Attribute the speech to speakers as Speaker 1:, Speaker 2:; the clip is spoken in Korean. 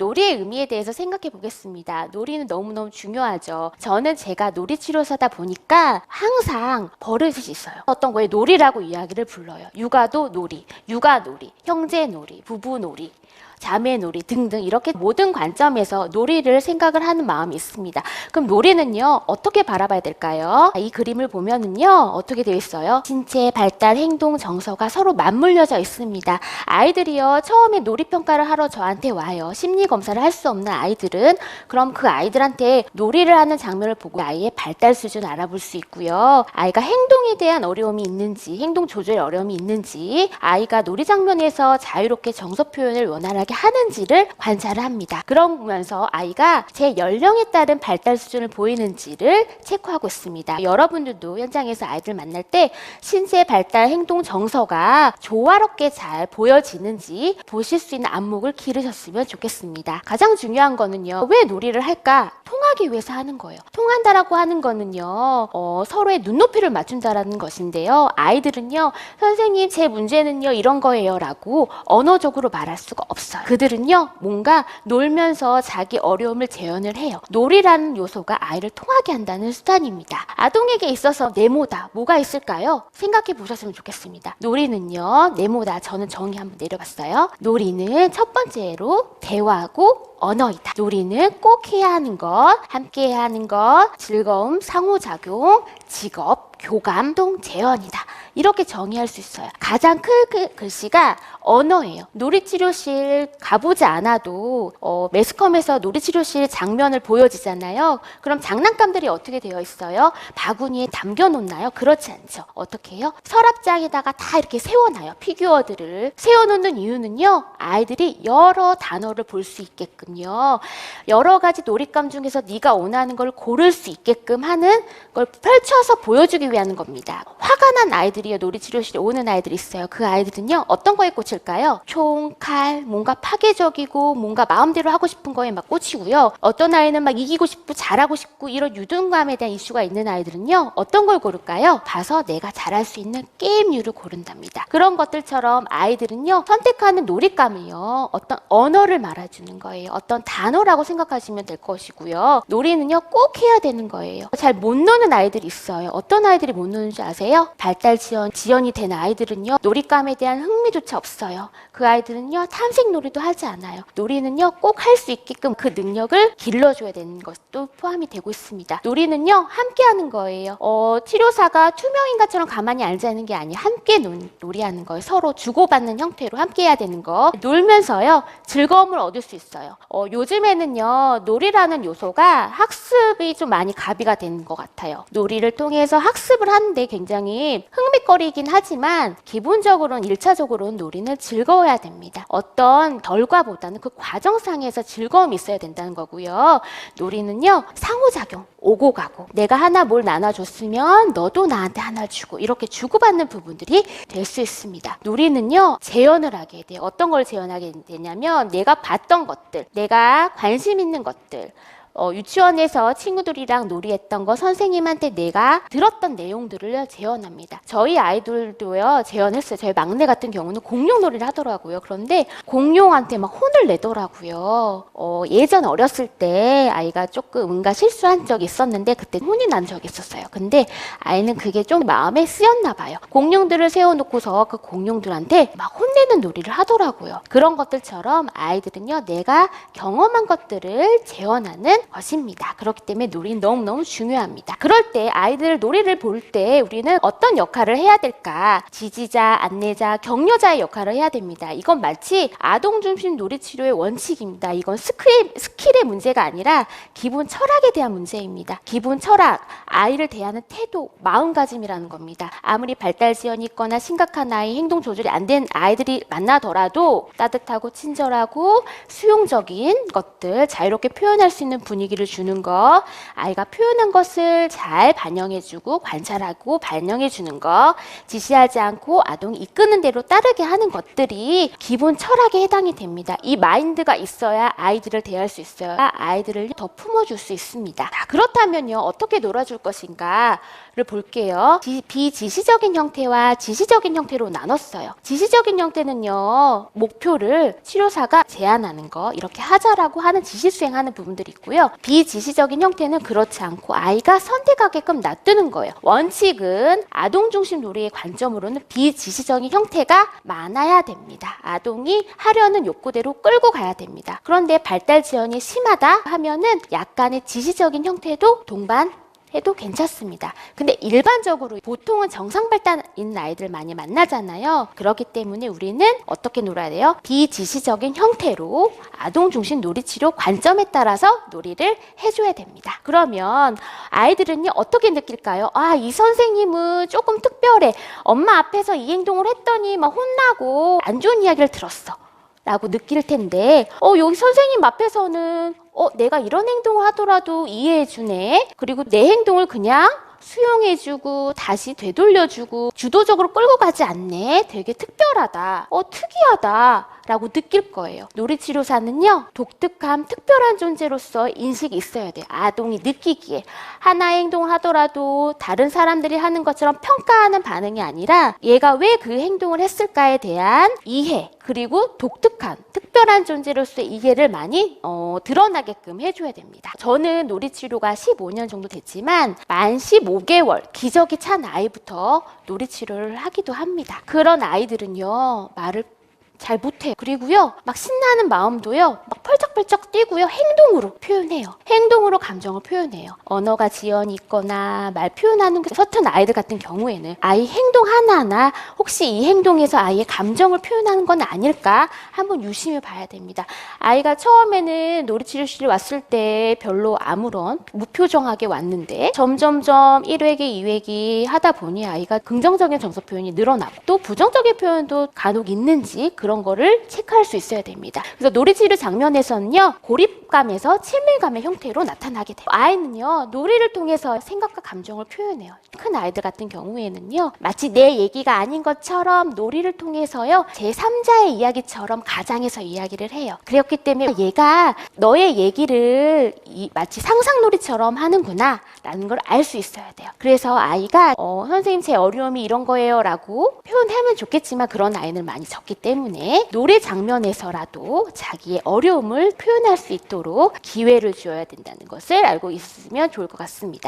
Speaker 1: 놀이의 의미에 대해서 생각해 보겠습니다. 놀이는 너무너무 중요하죠. 저는 제가 놀이 치료사다 보니까 항상 버릇이 있어요. 어떤 거에 놀이라고 이야기를 불러요. 육아도 놀이, 육아 놀이, 형제 놀이, 부부 놀이. 자매 놀이 등등 이렇게 모든 관점에서 놀이를 생각을 하는 마음이 있습니다. 그럼 놀이는요 어떻게 바라봐야 될까요? 이 그림을 보면은요 어떻게 되어 있어요? 신체, 발달, 행동, 정서가 서로 맞물려져 있습니다. 아이들이요 처음에 놀이 평가를 하러 저한테 와요. 심리 검사를 할 수 없는 아이들은 그럼 그 아이들한테 놀이를 하는 장면을 보고 아이의 발달 수준 알아볼 수 있고요. 아이가 행동에 대한 어려움이 있는지, 행동 조절 어려움이 있는지, 아이가 놀이 장면에서 자유롭게 정서 표현을 원활하게 하는지를 관찰을 합니다. 그러면서 아이가 제 연령에 따른 발달 수준을 보이는지를 체크하고 있습니다. 여러분들도 현장에서 아이들 만날 때 신체 발달 행동 정서가 조화롭게 잘 보여지는지 보실 수 있는 안목을 기르셨으면 좋겠습니다. 가장 중요한 거는요. 왜 놀이를 할까? 통하기 위해서 하는 거예요. 통한다라고 하는 거는요. 어, 서로의 눈높이를 맞춘다라는 것인데요. 아이들은요. 선생님 제 문제는요 이런 거예요라고 언어적으로 말할 수가 없어요. 그들은요 뭔가 놀면서 자기 어려움을 재현을 해요. 놀이라는 요소가 아이를 통하게 한다는 수단입니다. 아동에게 있어서 네모다 뭐가 있을까요? 생각해 보셨으면 좋겠습니다. 놀이는요 네모다 저는 정의 한번 내려봤어요. 놀이는 첫 번째로 대화하고 언어이다. 놀이는 꼭 해야 하는 것, 함께 해야 하는 것, 즐거움, 상호작용, 직업, 교감, 동, 재현이다. 이렇게 정의할 수 있어요. 가장 큰 그- 글씨가 언어예요. 놀이치료실 가보지 않아도 어, 매스컴에서 놀이치료실 장면을 보여지잖아요. 그럼 장난감들이 어떻게 되어 있어요? 바구니에 담겨놓나요? 그렇지 않죠. 어떻게 해요? 서랍장에다가 다 이렇게 세워놔요. 피규어들을 세워놓는 이유는요. 아이들이 여러 단어를 볼 수 있게끔요. 여러 가지 놀잇감 중에서 네가 원하는 걸 고를 수 있게끔 하는 걸 펼쳐서 보여주기 위한 겁니다. 화가 난 아이들이요. 놀이치료실에 오는 아이들이 있어요. 그 아이들은요. 어떤 거에 꽂힐까요? 총, 칼, 뭔가 파괴적이고 뭔가 마음대로 하고 싶은 거에 막 꽂히고요. 어떤 아이는 막 이기고 싶고 잘하고 싶고 이런 유등감에 대한 이슈가 있는 아이들은요. 어떤 걸 고를까요? 가서 내가 잘할 수 있는 게임류를 고른답니다. 그런 것들처럼 아이들은요. 선택하는 놀잇감을요. 어떤 언어를 말해주는 거예요. 어떤 단어라고 생각하시면 될 것이고요. 놀이는요. 꼭 해야 되는 거예요. 잘 못 노는 아이들이 있어요. 어떤 아이들 이 못 노는지 아세요? 발달 지연, 지연이 된 아이들은요. 놀잇감에 대한 흥미조차 없어요. 그 아이들은요. 탐색 놀이도 하지 않아요. 놀이는요. 꼭 할 수 있게끔 그 능력을 길러줘야 되는 것도 포함이 되고 있습니다. 놀이는요. 함께 하는 거예요. 어, 치료사가 투명인간처럼 가만히 앉아있는 게 아니에요. 함께 논, 놀이하는 거예요. 서로 주고받는 형태로 함께 해야 되는 거. 놀면서요. 즐거움을 얻을 수 있어요. 어, 요즘에는요. 놀이라는 요소가 학습이 좀 많이 가비가 되는 것 같아요. 놀이를 통해서 학습을 하는데 굉장히 흥미거리긴 하지만 기본적으로는 일차적으로는 놀이는 즐거워야 됩니다. 어떤 결과보다는 그 과정상에서 즐거움이 있어야 된다는 거고요. 놀이는요. 상호작용. 오고 가고 내가 하나 뭘 나눠줬으면 너도 나한테 하나 주고 이렇게 주고받는 부분들이 될 수 있습니다. 놀이는요 재현을 하게 돼요. 어떤 걸 재현하게 되냐면 내가 봤던 것들, 내가 관심 있는 것들, 어, 유치원에서 친구들이랑 놀이했던 거 선생님한테 내가 들었던 내용들을 재현합니다. 저희 아이들도요 재현했어요. 저희 막내 같은 경우는 공룡 놀이를 하더라고요. 그런데 공룡한테 막 혼을 내더라고요. 어, 예전 어렸을 때 아이가 조금 뭔가 실수한 적이 있었는데 그때 혼이 난 적이 있었어요. 근데 아이는 그게 좀 마음에 쓰였나 봐요. 공룡들을 세워놓고서 그 공룡들한테 막 혼내는 놀이를 하더라고요. 그런 것들처럼 아이들은요 내가 경험한 것들을 재현하는 것입니다. 그렇기 때문에 놀이는 너무너무 중요합니다. 그럴 때 아이들 놀이를 볼 때 우리는 어떤 역할을 해야 될까? 지지자, 안내자, 격려자의 역할을 해야 됩니다. 이건 마치 아동 중심 놀이 치료의 원칙입니다. 이건 스킬, 스킬의 문제가 아니라 기본 철학에 대한 문제입니다. 기본 철학, 아이를 대하는 태도, 마음가짐이라는 겁니다. 아무리 발달 지연이 있거나 심각한 아이, 행동 조절이 안 된 아이들이 만나더라도 따뜻하고 친절하고 수용적인 것들, 자유롭게 표현할 수 있는 분위기를 주는 거, 아이가 표현한 것을 잘 반영해주고 관찰하고 반영해주는 거, 지시하지 않고 아동이 이끄는 대로 따르게 하는 것들이 기본 철학에 해당이 됩니다. 이 마인드가 있어야 아이들을 대할 수 있어요. 아이들을 더 품어줄 수 있습니다. 자, 그렇다면요, 어떻게 놀아줄 것인가를 볼게요. 지- 비지시적인 형태와 지시적인 형태로 나눴어요. 지시적인 형태는요, 목표를 치료사가 제안하는 거, 이렇게 하자라고 하는 지시 수행하는 부분들이 있고요. 비지시적인 형태는 그렇지 않고 아이가 선택하게끔 놔두는 거예요. 원칙은 아동 중심 놀이의 관점으로는 비지시적인 형태가 많아야 됩니다. 아동이 하려는 욕구대로 끌고 가야 됩니다. 그런데 발달 지연이 심하다 하면은 약간의 지시적인 형태도 동반 해도 괜찮습니다. 근데 일반적으로 보통은 정상 발달인 아이들 많이 만나잖아요. 그렇기 때문에 우리는 어떻게 놀아야 돼요? 비지시적인 형태로 아동 중심 놀이 치료 관점에 따라서 놀이를 해줘야 됩니다. 그러면 아이들은요 어떻게 느낄까요? 아 이 선생님은 조금 특별해. 엄마 앞에서 이 행동을 했더니 막 혼나고 안 좋은 이야기를 들었어. 라고 느낄 텐데, 어, 여기 선생님 앞에서는, 어, 내가 이런 행동을 하더라도 이해해 주네. 그리고 내 행동을 그냥 수용해주고, 다시 되돌려주고, 주도적으로 끌고 가지 않네. 되게 특별하다. 어, 특이하다. 라고 느낄 거예요. 놀이치료사는요, 독특함, 특별한 존재로서 인식이 있어야 돼요. 아동이 느끼기에. 하나의 행동을 하더라도 다른 사람들이 하는 것처럼 평가하는 반응이 아니라 얘가 왜 그 행동을 했을까에 대한 이해, 그리고 독특한, 특별한 존재로서의 이해를 많이 어, 드러나게끔 해줘야 됩니다. 저는 놀이치료가 15년 정도 됐지만 만 15개월 기저귀 찬 아이부터 놀이치료를 하기도 합니다. 그런 아이들은요, 말을 잘 못해요. 그리고요, 막 신나는 마음도요, 막 펄 쩍펄쩍 뛰고요, 행동으로 표현해요. 행동으로 감정을 표현해요. 언어가 지연이 있거나 말 표현하는 게 서툰 아이들 같은 경우에는 아이 행동 하나하나 혹시 이 행동에서 아이의 감정을 표현하는 건 아닐까 한번 유심히 봐야 됩니다. 아이가 처음에는 놀이치료실에 왔을 때 별로 아무런 무표정하게 왔는데 점점점 1회기, 2회기 하다 보니 아이가 긍정적인 정서 표현이 늘어나고 또 부정적인 표현도 간혹 있는지 그런 거를 체크할 수 있어야 됩니다. 그래서 놀이치료 장면에서는 요 고립감에서 친밀감의 형태로 나타나게 돼요. 아이는요 놀이를 통해서 생각과 감정을 표현해요. 큰 아이들 같은 경우에는요 마치 내 얘기가 아닌 것처럼 놀이를 통해서요 제 3자의 이야기처럼 가장에서 이야기를 해요. 그렇기 때문에 얘가 너의 얘기를 이- 마치 상상놀이처럼 하는구나 라는 걸 알 수 있어야 돼요. 그래서 아이가 어, 선생님 제 어려움이 이런 거예요 라고 표현하면 좋겠지만 그런 아이는 많이 적기 때문에 노래 장면에서라도 자기의 어려움을 표현할 수 있도록 기회를 주어야 된다는 것을 알고 있으면 좋을 것 같습니다.